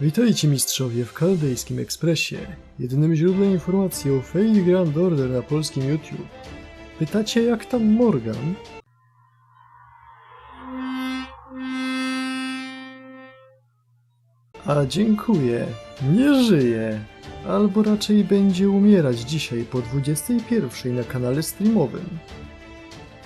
Witajcie mistrzowie w Kaldejskim Ekspresie, jedynym źródłem informacji o Fate Grand Order na polskim YouTube. Pytacie jak tam Morgan? A dziękuję, nie żyje. Albo raczej będzie umierać dzisiaj po 21 na kanale streamowym.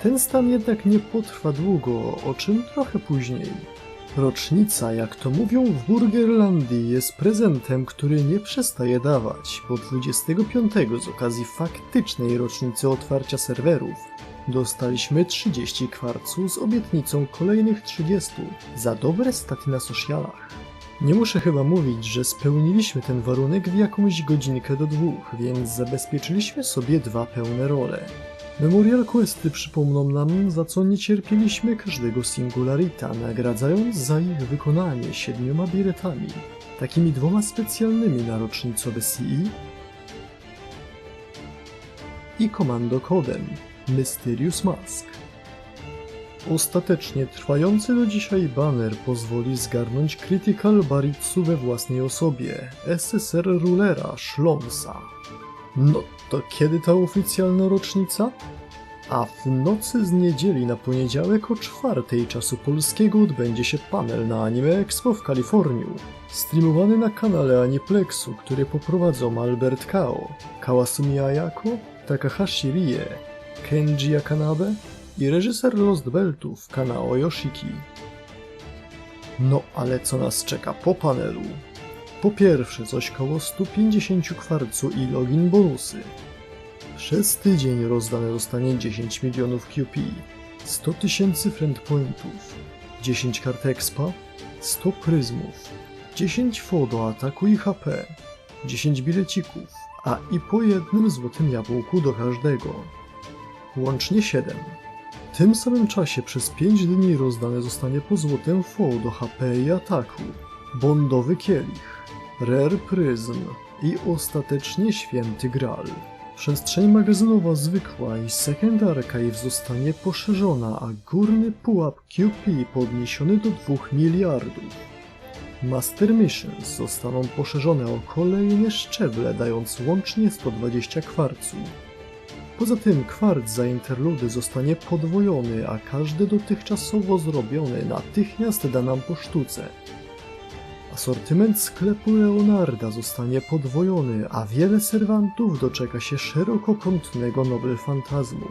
Ten stan jednak nie potrwa długo, o czym trochę później. Rocznica, jak to mówią w Burgerlandii, jest prezentem, który nie przestaje dawać, bo 25 z okazji faktycznej rocznicy otwarcia serwerów dostaliśmy 30 kwarcu z obietnicą kolejnych 30 za dobre staty na socialach. Nie muszę chyba mówić, że spełniliśmy ten warunek w jakąś godzinkę do dwóch, więc zabezpieczyliśmy sobie dwa pełne role. Memorial Questy przypomną nam, za co nie cierpieliśmy każdego Singularita, nagradzając za ich wykonanie siedmioma biretami, takimi dwoma specjalnymi na rocznicowe CE i komando kodem Mysterious Mask. Ostatecznie trwający do dzisiaj baner pozwoli zgarnąć Critical Baritsu we własnej osobie, SSR Rulera Szlomsa. No to kiedy ta oficjalna rocznica? A w nocy z niedzieli na poniedziałek o czwartej czasu polskiego odbędzie się panel na Anime Expo w Kalifornii, streamowany na kanale Aniplexu, który poprowadzą Albert Kao, Kawasumi Ayako, Takahashi Rie, Kenji Yakanabe i reżyser Lost Beltów Kanao Yoshiki. No ale co nas czeka po panelu? Po pierwsze coś koło 150 kwarcu i login bonusy. Przez tydzień rozdane zostanie 10 milionów QP, 100 tysięcy friend pointów, 10 kart expa, 100 pryzmów, 10 fo do ataku i HP, 10 bilecików, a i po jednym złotym jabłku do każdego. Łącznie 7. W tym samym czasie przez 5 dni rozdane zostanie po złotym fo do HP i ataku, bondowy kielich, rare pryzm i ostatecznie święty gral. Przestrzeń magazynowa zwykła i Second Archive zostanie poszerzona, a górny pułap QP podniesiony do 2 miliardów. Master Missions zostaną poszerzone o kolejne szczeble, dając łącznie 120 kwarcu. Poza tym kwarc za interludy zostanie podwojony, a każdy dotychczasowo zrobiony natychmiast da nam po sztuce. Asortyment sklepu Leonarda zostanie podwojony, a wiele serwantów doczeka się szerokokątnego Nobel Fantazmu.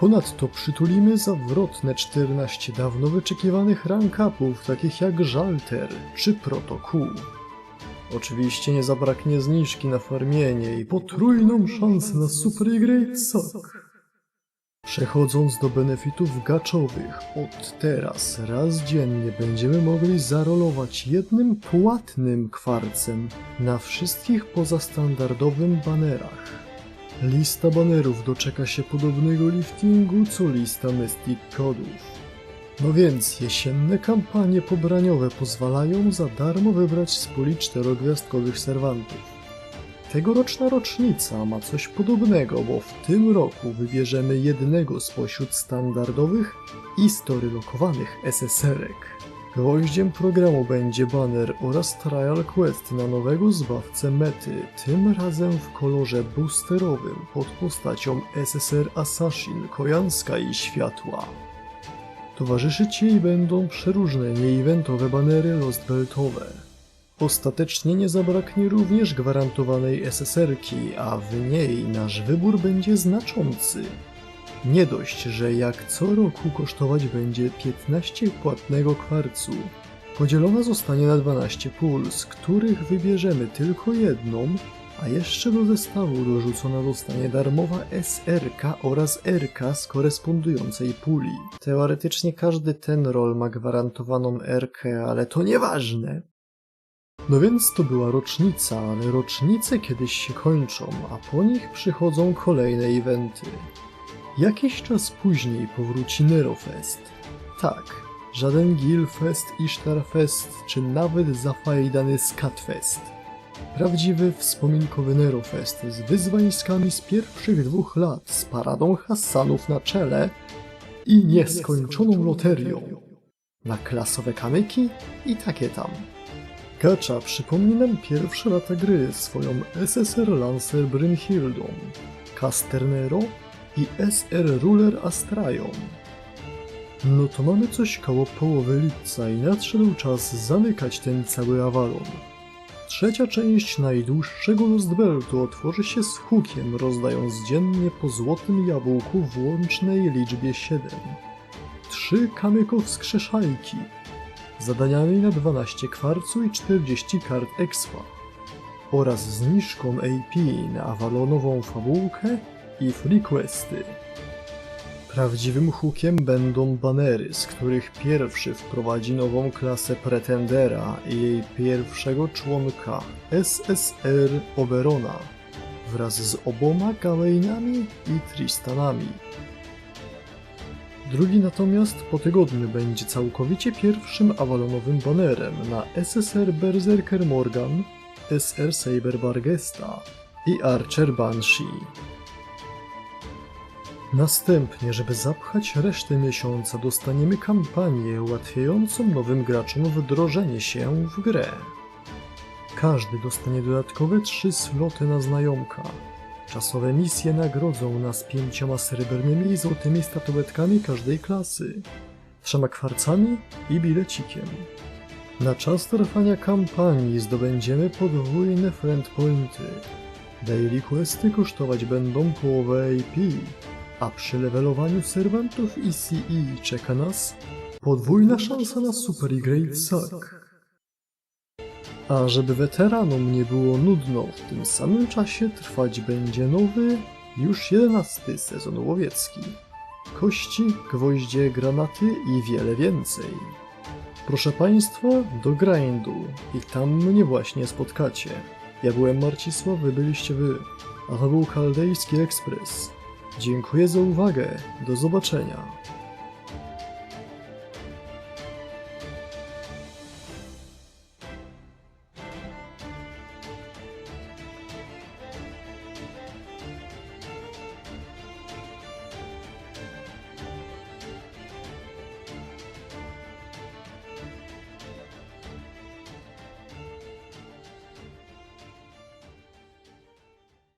Ponadto przytulimy zawrotne 14 dawno wyczekiwanych rank-upów, takich jak Żalter czy Protokół. Oczywiście nie zabraknie zniżki na farmienie i potrójną szansę na Super Great Sock. Przechodząc do benefitów gaczowych, od teraz raz dziennie będziemy mogli zarolować jednym płatnym kwarcem na wszystkich pozastandardowym banerach. Lista banerów doczeka się podobnego liftingu co lista Mystic Kodów. No więc jesienne kampanie pobraniowe pozwalają za darmo wybrać z puli czterogwiazdkowych serwantów. Tegoroczna rocznica ma coś podobnego, bo w tym roku wybierzemy jednego spośród standardowych i storylokowanych SSR-ek. Gwoździem programu będzie banner oraz trial quest na nowego zbawcę mety, tym razem w kolorze boosterowym pod postacią SSR Assassin Kojanska i Światła. Towarzyszyć jej będą przeróżne nieeventowe banery Lost Beltowe. Ostatecznie nie zabraknie również gwarantowanej SSR-ki, a w niej nasz wybór będzie znaczący. Nie dość, że jak co roku kosztować będzie 15 płatnego kwarcu, podzielona zostanie na 12 pól, z których wybierzemy tylko jedną, a jeszcze do zestawu dorzucona zostanie darmowa SRK oraz RK z korespondującej puli. Teoretycznie każdy ten rol ma gwarantowaną RK, ale to nieważne. No więc to była rocznica, ale rocznice kiedyś się kończą, a po nich przychodzą kolejne eventy. Jakiś czas później powróci Nerofest. Tak, żaden Gilfest, Ishtarfest, czy nawet zafajdany Skatfest. Prawdziwy wspominkowy Nerofest z wyzwańskami z pierwszych dwóch lat, z paradą Hassanów na czele i nieskończoną loterią. Na klasowe kamyki i takie tam. Gacza przypomni nam pierwsze lata gry swoją SSR Lancer Brynhildą, Casternero i SR Ruler Astrają. No to mamy coś koło połowy lipca i nadszedł czas zamykać ten cały Avalon. Trzecia część najdłuższego Lost Beltu otworzy się z hukiem, rozdając dziennie po złotym jabłku w łącznej liczbie 7. Trzy kamyków wskrzeszajki, zadaniami na 12 kwarcu i 40 kart expa oraz zniżką AP na Avalonową fabułkę i free questy. Prawdziwym hookiem będą banery, z których pierwszy wprowadzi nową klasę Pretendera i jej pierwszego członka SSR Oberona wraz z oboma Gawainami i Tristanami. Drugi natomiast po tygodniu będzie całkowicie pierwszym Avalonowym banerem na SSR Berserker Morgan, SR Saber Bargesta i Archer Banshee. Następnie, żeby zapchać resztę miesiąca, dostaniemy kampanię ułatwiającą nowym graczom wdrożenie się w grę. Każdy dostanie dodatkowe trzy sloty na znajomka. Czasowe misje nagrodzą nas pięcioma srebrnymi i złotymi statuetkami każdej klasy, trzema kwarcami i bilecikiem. Na czas trwania kampanii zdobędziemy podwójne friend pointy. Daily questy kosztować będą połowę AP, a przy levelowaniu serwantów ECE czeka nas podwójna szansa na Super Great Suck. A żeby weteranom nie było nudno, w tym samym czasie trwać będzie nowy, już jedenasty sezon łowiecki. Kości, gwoździe, granaty i wiele więcej. Proszę Państwa, do grindu i tam mnie właśnie spotkacie. Ja byłem Marcisław, wy byliście wy, a to był Chaldejski Ekspres. Dziękuję za uwagę, do zobaczenia.